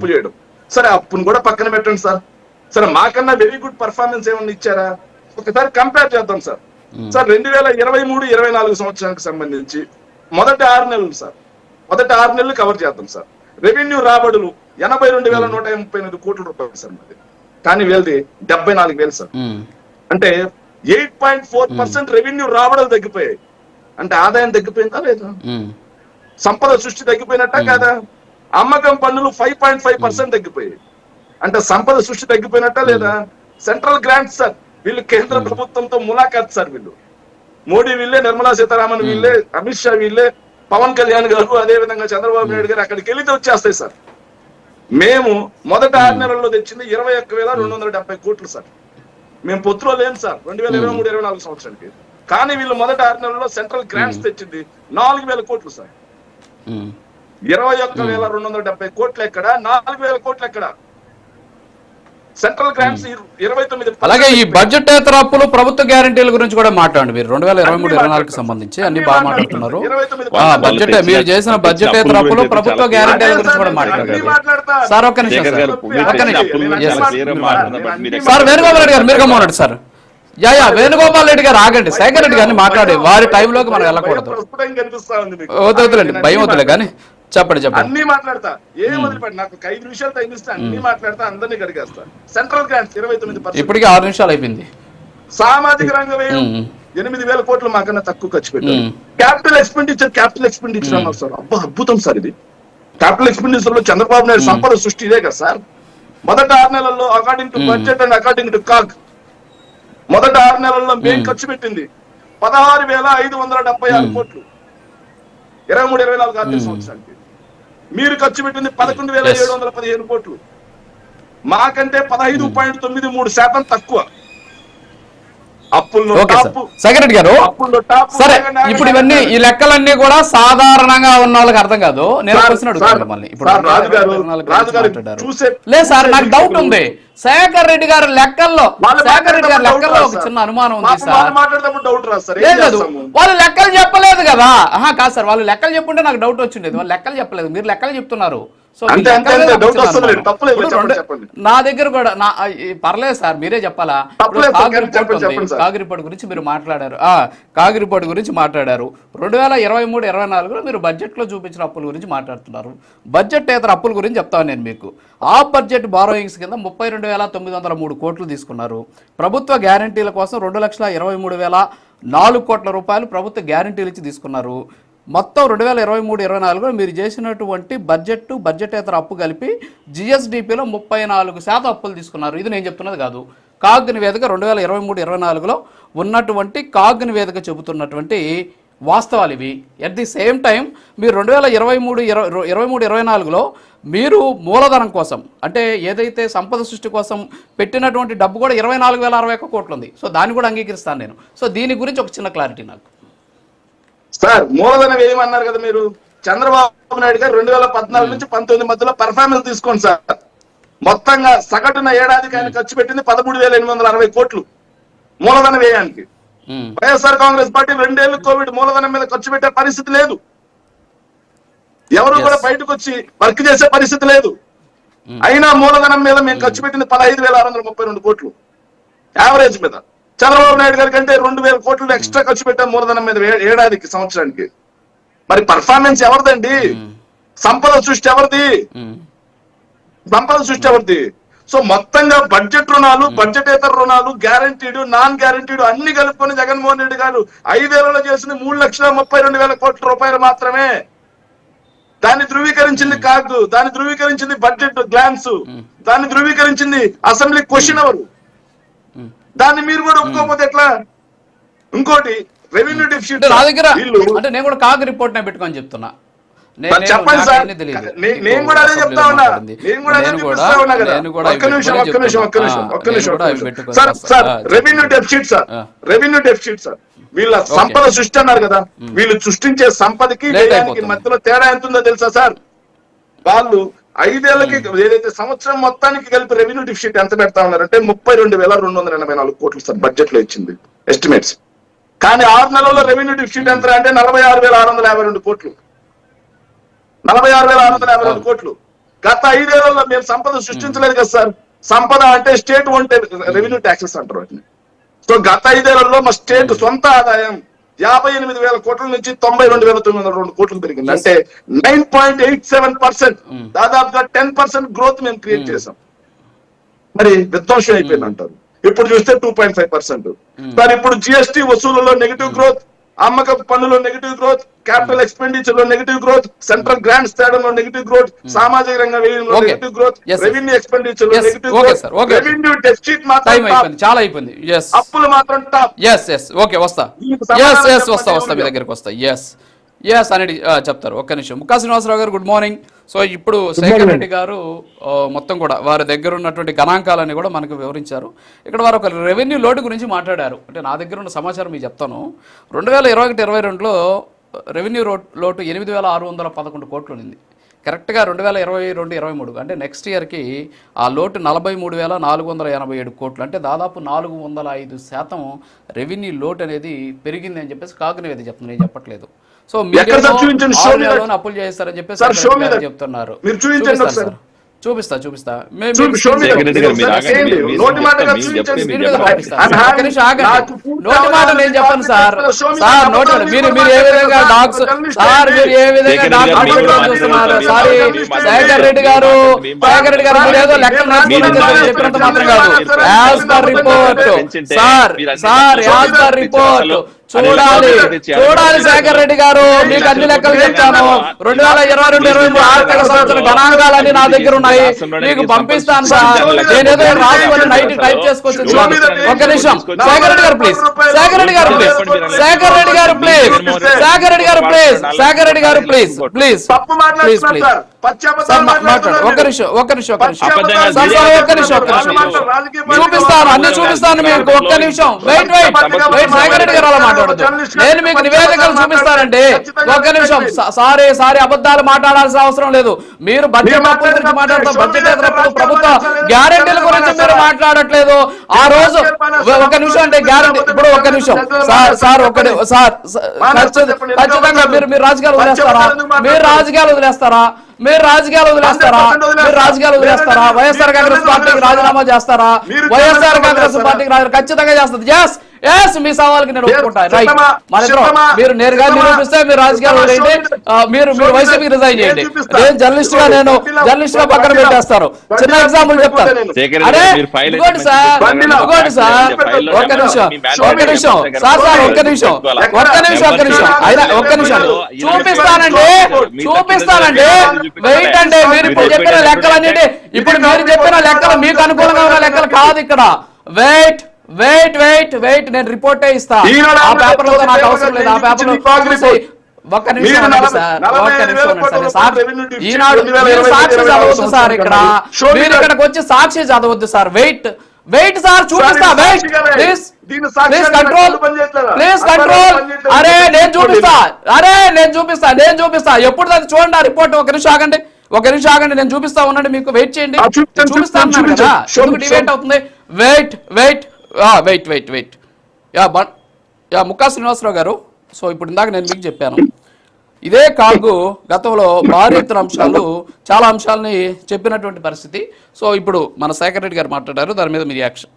అప్పు చేయడం. సరే అప్పును కూడా పక్కన పెట్టండి సార్. సరే మాకన్నా వెరీ గుడ్ పర్ఫార్మెన్స్ ఏమన్నా ఇచ్చారా? ఒకసారి కంపేర్ చేద్దాం సార్. సార్ రెండు వేల ఇరవై మూడు ఇరవై నాలుగు సంవత్సరానికి సంబంధించి మొదటి ఆరు నెలలు సార్. మొదటి ఆరు నెలలు కవర్ చేద్దాం సార్. రెవెన్యూ రాబడులు ఎనభై రెండు వేల నూట ముప్పై ఎనిమిది కోట్ల రూపాయలు సార్ మరి కానీ వీళ్ళది డెబ్బై నాలుగు వేలు సార్. ఉమ్, అంటే eight point four percent revenue రాబడులు తగ్గిపోయాయి. అంటే ఆదాయం తగ్గిపోయిందా లేదా? ఉమ్, సంపద సృష్టి తగ్గిపోయినట్ట కాదా? అమ్మకం పన్నులు ఫైవ్ పాయింట్ ఫైవ్ పర్సెంట్ తగ్గిపోయాయి. అంటే సంపద సృష్టి తగ్గిపోయినట్ట లేదా? సెంట్రల్ గ్రాంట్స్ సార్ వీళ్ళు కేంద్ర ప్రభుత్వంతో ములాఖాత్ సార్ వీళ్ళు. మోడీ వీళ్ళే నిర్మలా సీతారామన్ వీళ్ళే అమిత్ షా వీళ్ళే పవన్ కళ్యాణ్ గారు అదే విధంగా చంద్రబాబు నాయుడు గారు అక్కడికి వెళితే వచ్చేస్తాయి సార్ మేము మొదటి ఆరు నెలల్లో తెచ్చింది ఇరవై ఒక్క వేల రెండు వందల డెబ్బై కోట్లు సార్ మేము పొత్తులో లేము సార్ రెండు వేల ఇరవై మూడు ఇరవై నాలుగు సంవత్సరానికి. కానీ వీళ్ళు మొదటి ఆరు నెలల్లో సెంట్రల్ గ్రాంట్స్ తెచ్చింది నాలుగు వేల కోట్లు సార్. ఇరవై ఒక్క వేల రెండు వందల డెబ్బై కోట్లు ఎక్కడ? నాలుగు వేల కోట్లు ఎక్కడ? సెంట్రల్ గ్రాంట్స్ ఇరవై తొమ్మిది అలాగే ఈ బడ్జెటేతర అప్పులు ప్రభుత్వ గ్యారంటీల గురించి కూడా మాట్లాడండి మీరు. రెండు వేల ఇరవై మూడు ఇరవై నాలుగు సంబంధించి అన్ని బాగా మాట్లాడుతున్నారు. బడ్జెట్ మీరు చేసిన బడ్జెటేతర అప్పులు ప్రభుత్వ గ్యారంటీల గురించి కూడా మాట్లాడండి. సార్ ఒక్క నిమిషం సార్. ఒక్క నిమిషం. వేణుగోపాల్ రెడ్డి గారు మీరు గమ్మనండి sir. Yeah yeah Venugopal Reddy garu ఆగండి. శేఖర్ రెడ్డి గారిని మాట్లాడి. వారి టైంలోకి మనం వెళ్ళకూడదు. వద్దు వద్దులేండి. భయం వద్దులే కానీ చెప్పండి చెప్పండి. అన్ని మాట్లాడతా. ఏం వదిలిపెట్టి. నాకు ఐదు నిమిషాలు టైం ఇస్తే అన్ని మాట్లాడతా అందరినీ కడిగేస్తా. సెంట్రల్ గ్రాంట్స్ ఇరవై తొమ్మిది ఇప్పటికే ఆరు నిమిషాలు అయిపోయింది. సామాజిక రంగ వ్యయం. ఎనిమిది వేల కోట్లు మాకన్నా తక్కువ ఖర్చు పెట్టారు. క్యాపిటల్ ఎక్స్పెండిచర్ క్యాపిటల్ ఎక్స్పెండిచర్ అన్నారు సార్. అబ్బా అద్భుతం సార్ ఇది. క్యాపిటల్ ఎక్స్పెండిచర్లో చంద్రబాబు నాయుడు సంపద సృష్టి ఇదే కదా సార్. మొదటి ఆరు నెలల్లో according to budget and according to CAG మొదటి ఆరు నెలల్లో మేము. ఖర్చు పెట్టింది పదహారు వేల ఐదు వందల డెబ్బై ఆరు కోట్లు. ఇరవై మూడు ఇరవై నాలుగు ఆర్థిక సంవత్సరానికి మీరు ఖర్చు పెట్టింది పదకొండు వేల. ఏడు వందల పదిహేను కోట్లు. మాకంటే పదహైదు పాయింట్ తొమ్మిది మూడు శాతం తక్కువ. రెడ్డి గారు సరే ఇప్పుడు ఇవన్నీ. ఈ లెక్కలన్నీ కూడా సాధారణంగా ఉన్న వాళ్ళకి అర్థం కాదు. నేను క్వశ్చన్ అడుగుతాను ఇప్పుడు లేదు సార్ నాకు డౌట్ ఉంది. శేఖర్ రెడ్డి గారి లెక్కల్లో శేఖర్ రెడ్డి గారి లెక్కల్లో ఒక చిన్న. అనుమానం ఉంది సార్. వాళ్ళు లేదు లెక్కలు చెప్పలేదు కదా. కాదు సార్ వాళ్ళు లెక్కలు చెప్పుంటే నాకు డౌట్ వచ్చిండేది. వాళ్ళు లెక్కలు చెప్పలేదు. మీరు లెక్కలు చెప్తున్నారు. నా దగ్గర కూడా నా పర్లేదు సార్ మీరే చెప్పాలా? ఇప్పుడు తప్పులేదు, కాగ్ చెప్పండి, రిపోర్ట్ ఉంది. చెప్పండి, సార్. కాగ్ రిపోర్ట్ గురించి మీరు మాట్లాడారు. ఆ కాగ్ రిపోర్ట్ గురించి మాట్లాడారు. రెండు వేల ఇరవై మూడు ఇరవై నాలుగులో మీరు బడ్జెట్లో చూపించిన అప్పుల గురించి మాట్లాడుతున్నారు. బడ్జెట్ ఇతర అప్పుల గురించి చెప్తాను నేను మీకు. ఆ బడ్జెట్ బారోయింగ్స్ కింద ముప్పై రెండు వేల తొమ్మిది వందల మూడు కోట్లు తీసుకున్నారు. ప్రభుత్వ గ్యారంటీల కోసం రెండు లక్షల ఇరవై మూడు వేల నాలుగు కోట్ల రూపాయలు ప్రభుత్వ గ్యారంటీలు ఇచ్చి తీసుకున్నారు. మొత్తం రెండు వేల ఇరవై మూడు ఇరవై నాలుగులో మీరు చేసినటువంటి బడ్జెట్ బడ్జెటేతర అప్పు కలిపి జిఎస్డిపిలో ముప్పై నాలుగు శాతం అప్పులు తీసుకున్నారు. ఇది నేను చెప్తున్నది కాదు. కాగ్ నివేదిక రెండు వేల ఇరవై మూడు ఇరవై నాలుగులో ఉన్నటువంటి కాగ్ నివేదిక చెబుతున్నటువంటి వాస్తవాలు ఇవి. ఎట్ ది సేమ్ టైం మీరు రెండు వేల ఇరవై మూడు ఇరవై ఇరవై మూడు ఇరవై నాలుగులో మీరు మూలధనం కోసం అంటే ఏదైతే సంపద సృష్టి కోసం పెట్టినటువంటి డబ్బు కూడా ఇరవై నాలుగు వేల అరవై ఒక్క కోట్లు ఉంది. సో దాన్ని కూడా అంగీకరిస్తాను నేను. సో దీని గురించి ఒక చిన్న క్లారిటీ నాకు. సార్ మూలధనం ఏమన్నారు కదా మీరు? చంద్రబాబు నాయుడు గారు రెండు వేల పద్నాలుగు నుంచి పంతొమ్మిది మధ్యలో పర్ఫార్మెన్స్ తీసుకోండి సార్. మొత్తంగా సగటున ఏడాదికి ఆయన ఖర్చు పెట్టింది పదమూడు వేల ఎనిమిది వందల అరవై కోట్లు మూలధన వ్యయానికి వైఎస్ఆర్ కాంగ్రెస్ పార్టీ రెండేళ్ళు కోవిడ్ మూలధనం మీద ఖర్చు పెట్టే పరిస్థితి లేదు. ఎవరు. కూడా బయటకు వచ్చి వర్క్ చేసే పరిస్థితి లేదు. అయినా మూలధనం మీద మేము ఖర్చు పెట్టింది పదహైదు వేల ఆరు వందల ముప్పై రెండు కోట్లు. యావరేజ్ మీద. చంద్రబాబు నాయుడు గారి కంటే రెండు వేల కోట్లు ఎక్స్ట్రా ఖర్చు పెట్టాం మూలధనం మీద ఏడాదికి సంవత్సరానికి. మరి పర్ఫార్మెన్స్ ఎవరిదండి? సంపద సృష్టి ఎవరిది? సంపద సృష్టి ఎవరిది? సో మొత్తంగా బడ్జెట్ రుణాలు బడ్జెటేతర రుణాలు గ్యారంటీడ్ నాన్ గ్యారంటీడ్ అన్ని కలుపుకొని జగన్మోహన్ రెడ్డి గారు ఐదేళ్ళలో చేసింది మూడు లక్షల ముప్పై రెండు వేల కోట్ల రూపాయలు మాత్రమే. దాన్ని ధృవీకరించింది కాదు దాన్ని ధృవీకరించింది బడ్జెట్ గ్లాన్స్ దాన్ని ధృవీకరించింది అసెంబ్లీ క్వశ్చన్ ఎవరు. దాన్ని మీరు కూడా ఒప్పుకోకపోతే ఎట్లా ఇంకోటి రెవెన్యూ డెఫిసిట్ అంటే నా దగ్గర అంటే నేను కూడా కాగ్ రిపోర్ట్ నే పెట్టుకొని చెప్తున్నా చెప్పండి సార్. నేను కూడా అదే చెప్తా ఉన్నా. నేను కూడా అదే చూపిస్తా ఉన్నా కదా. ఒక్క నిమిషం, ఒక్క నిమిషం, ఒక్క. నిమిషం, ఒక్క నిమిషం, sir. Sir revenue. Deficit sir. Revenue deficit sir వీళ్ళ సంపద సృష్టి అన్నారు కదా వీళ్ళు సృష్టించే సంపదకి వ్యయానికి. మధ్యలో తేడా ఎంత ఉందో తెలుసా సార్ వాళ్ళు ఐదేళ్ళకి ఏదైతే సంవత్సరం మొత్తానికి కలిపి రెవెన్యూ డెఫిసిట్ ఎంత పెడతా ఉన్నారంటే ముప్పై రెండు వేల రెండు వందల ఎనభై నాలుగు కోట్లు సార్ బడ్జెట్లో ఇచ్చింది ఎస్టిమేట్స్ కానీ ఆరు నెలల్లో రెవెన్యూ డెఫిసిట్ ఎంత అంటే నలభై ఆరు వేల ఆరు వందల యాభై రెండు కోట్లు. నలభై ఆరు వేల ఆరు వందల యాభై రెండు కోట్లు. గత ఐదేళ్ళలో మేము సంపద సృష్టించలేదు కదా సార్. సంపద అంటే స్టేట్ ఉంటే రెవెన్యూ ట్యాక్సెస్ అంటారు వాటిని. సో గత ఐదేళ్ళలో మా స్టేట్ సొంత ఆదాయం యాభై ఎనిమిది వేల కోట్ల నుంచి తొంభై రెండు వేల తొమ్మిది వందల రెండు కోట్లు పెరిగింది. అంటే nine point eight seven percent. దాదాపుగా టెన్ పర్సెంట్ గ్రోత్ మేము క్రియేట్ చేసాం మరి విధ్వంసం అయిపోయింది అంటారు. ఇప్పుడు చూస్తే టూ పాయింట్ ఫైవ్ పర్సెంట్ మరి ఇప్పుడు జిఎస్టీ వసూళ్ళలో నెగిటివ్ గ్రోత్ అమ్మక పన్నులో నెగిటివ్ గ్రోత్ క్యాపిటల్ ఎక్స్పెండిచర్లో నెగిటివ్ గ్రోత్ సెంట్రల్ గ్రాంట్స్ తేడంలో నెగిటివ్ గ్రోత్ సామాజిక రంగ వ్యయంలో. Negative growth. Revenue ఎక్స్పెండిచర్లో. Negative growth. Revenue deficit మాత్రం చాలా అయిపోయింది. ఎస్ అప్పులు మాత్రం టాప్ ఎస్ ఎస్ ఓకే వస్తా. ఎస్ ఎస్ వస్తా వస్తా మీ? దగ్గరికి వస్తా. ఎస్ ఎస్ అనేది చెప్తారు. ఒక్క నిమిషం. ముక్కా శ్రీనివాసరావు గారు గుడ్ మార్నింగ్ సో ఇప్పుడు శేఖర్ రెడ్డి గారు మొత్తం కూడా వారి దగ్గర ఉన్నటువంటి గణాంకాలన్నీ కూడా మనకు వివరించారు. ఇక్కడ వారు ఒక రెవెన్యూ లోటు గురించి మాట్లాడారు. అంటే నా దగ్గర ఉన్న సమాచారం మీకు చెప్తాను. రెండు వేల ఇరవై ఒకటి ఇరవై రెండులో రెవెన్యూ రోడ్ లోటు ఎనిమిది వేల ఆరు వందల పదకొండు కోట్లు ఉంది కరెక్ట్గా రెండు వేల ఇరవై రెండు ఇరవై మూడు. అంటే నెక్స్ట్ ఇయర్కి ఆ లోటు నలభై మూడు వేల నాలుగు వందల ఎనభై ఏడు కోట్లు. అంటే దాదాపు నాలుగు వందల ఐదు శాతం రెవెన్యూ లోటు అనేది పెరిగింది అని చెప్పేసి కాకునేది చెప్తుంది నేను చెప్పట్లేదు. సో ఎక్కడ చూపించండి? అప్పులు చేస్తారని చెప్పేసి సార్. చెప్తున్నారు మీరు చూపించండి ఒకసారి. సార్. చూపిస్తా చూపిస్తా నోటి మాట నేను చెప్పను. Sir sir. నోటి మీరు మీరు ఏ విధంగా జర్నలిస్ట్ సార్. మీరు ఏ విధంగా చూస్తున్నారు. సారీ శేఖర్ రెడ్డి గారు శేఖర్ రెడ్డి గారు మీరు ఏదో లెక్కలు చెప్పినంత మాత్రం కాదు as per report sir sir as per report చూడాలి. చూడాలి శేఖర్ రెడ్డి గారు మీకు అన్ని లెక్కలు చెప్తాను రెండు వేల ఇరవై రెండు ఇరవై మూడు ఆర్థిక సంవత్సరం గణాంకాలన్నీ నా దగ్గర ఉన్నాయి. మీకు పంపిస్తాను సార్. నేనేదో రాసుకొని నైట్ టైప్ చేసుకొచ్చి ఒక్క నిమిషం. శేఖర్ రెడ్డి గారు ప్లీజ్ శేఖర్ రెడ్డి గారు ప్లీజ్ శేఖర్ రెడ్డి గారు ప్లీజ్ శేఖర్ రెడ్డి గారు ప్లీజ్ శేఖర్ రెడ్డి గారు ప్లీజ్ ప్లీజ్ ప్లీజ్ ప్లీజ్ చూపిస్తాను అన్ని చూపిస్తాను మీకు ఒక్క నిమిషం. Wait wait wait Shekhar Reddy garu అలా మాట్లాడదు నేను మీకు నివేదికలు చూపిస్తానండి. ఒక్క నిమిషం. సారీ సారీ అబద్ధాలు మాట్లాడాల్సిన అవసరం లేదు. మీరు బడ్జెట్ అప్పుల గురించి మాట్లాడతాం బడ్జెట్ ప్రభుత్వ గ్యారెంటీల గురించి మీరు మాట్లాడట్లేదు. ఆ రోజు ఒక నిమిషం అంటే గ్యారెంటీ ఇప్పుడు ఒక్క నిమిషం. సార్ సార్ ఒక ని- సార్ ఖచ్చితంగా మీరు మీరు రాజకీయాలు వదిలేస్తారా? మీరు రాజకీయాలు వదిలేస్తారా? మీరు రాజకీయాలు వదిలేస్తారా? మీరు రాజకీయాలు వదిలేస్తారా? వైఎస్ఆర్ కాంగ్రెస్ పార్టీకి రాజీనామా చేస్తారా? వైఎస్ఆర్ కాంగ్రెస్ పార్టీకి రాజీ- ఖచ్చితంగా చేస్తుంది ఎస్ ఎస్ మీ సవాల్కి నేను ఒప్పుకుంటా. రైట్ మన మీరు నేరుగా నిరూపిస్తే మీరు రాజకీయాలు ఆ, మీరు మీరు వైసీపీకి రిజైన్ చేయండి. నేను జర్నలిస్ట్గా నేను జర్నలిస్ట్గా పక్కన పెట్టేస్తాను చిన్న ఎగ్జాంపుల్ చెప్తాను. అరే ఇంకోటి సార్. ఇంకోటి సార్ ఒక్క నిమిషం ఒక్క నిమిషం. సార్ సార్ ఒక్క. నిమిషం. ఒక్క నిమిషం ఒక్క నిమిషం. అయినా ఒక్క నిమిషం. చూపిస్తానండి. చూపిస్తానండి. వెయిట్ అండి. మీరు ఇప్పుడు చెప్పిన లెక్కలన్నిటి ఇప్పుడు మీరు చెప్పిన లెక్కలు మీకు అనుకూలంగా ఉన్న లెక్కలు కాదు ఇక్కడ. వెయిట్ వెయిట్ వెయిట్ వెయిట్ నేను రిపోర్టే ఇస్తా. ఆ పేపర్లో నాకు అవసరం లేదు. ఆ పేపర్లో ఒక్క నిమిషం సార్ ఒక్క నిమిషం సార్. ఈనాడు సాక్షి చదవద్దు సార్ ఇక్కడ. మీరు. ఇక్కడికి వచ్చి సాక్షి చదవద్దు సార్. వెయిట్ వెయిట్ సార్ చూపిస్తా. Wait. Please please control? Please control. అరే నేను చూపిస్తా. అరే నేను చూపిస్తా నేను చూపిస్తా. ఎప్పుడు అది చూడండి ఆ రిపోర్ట్ ఒక నిమిషం ఆగండి. ఒక నిమిషం ఆగండి. నేను చూపిస్తా ఉండండి. మీకు వెయిట్ చేయండి. ఆ, చూపించండి, నేను చూపిస్తా అన్నాను చూపించండి, కదా. Show me, ఎందుకు show డివేట్. అవుతుంది? Wait wait wait wait wait yeah but yeah Mukka Srinivasarao garu. So ఇప్పుడు ఇందాక నేను మీకు చెప్పాను. ఇదే కాగు గతంలో భారీ ఎత్తున అంశాలు చాలా అంశాలని చెప్పినటువంటి పరిస్థితి. సో ఇప్పుడు మన శేఖర్ రెడ్డి గారు మాట్లాడారు దాని మీద మీ రియాక్షన్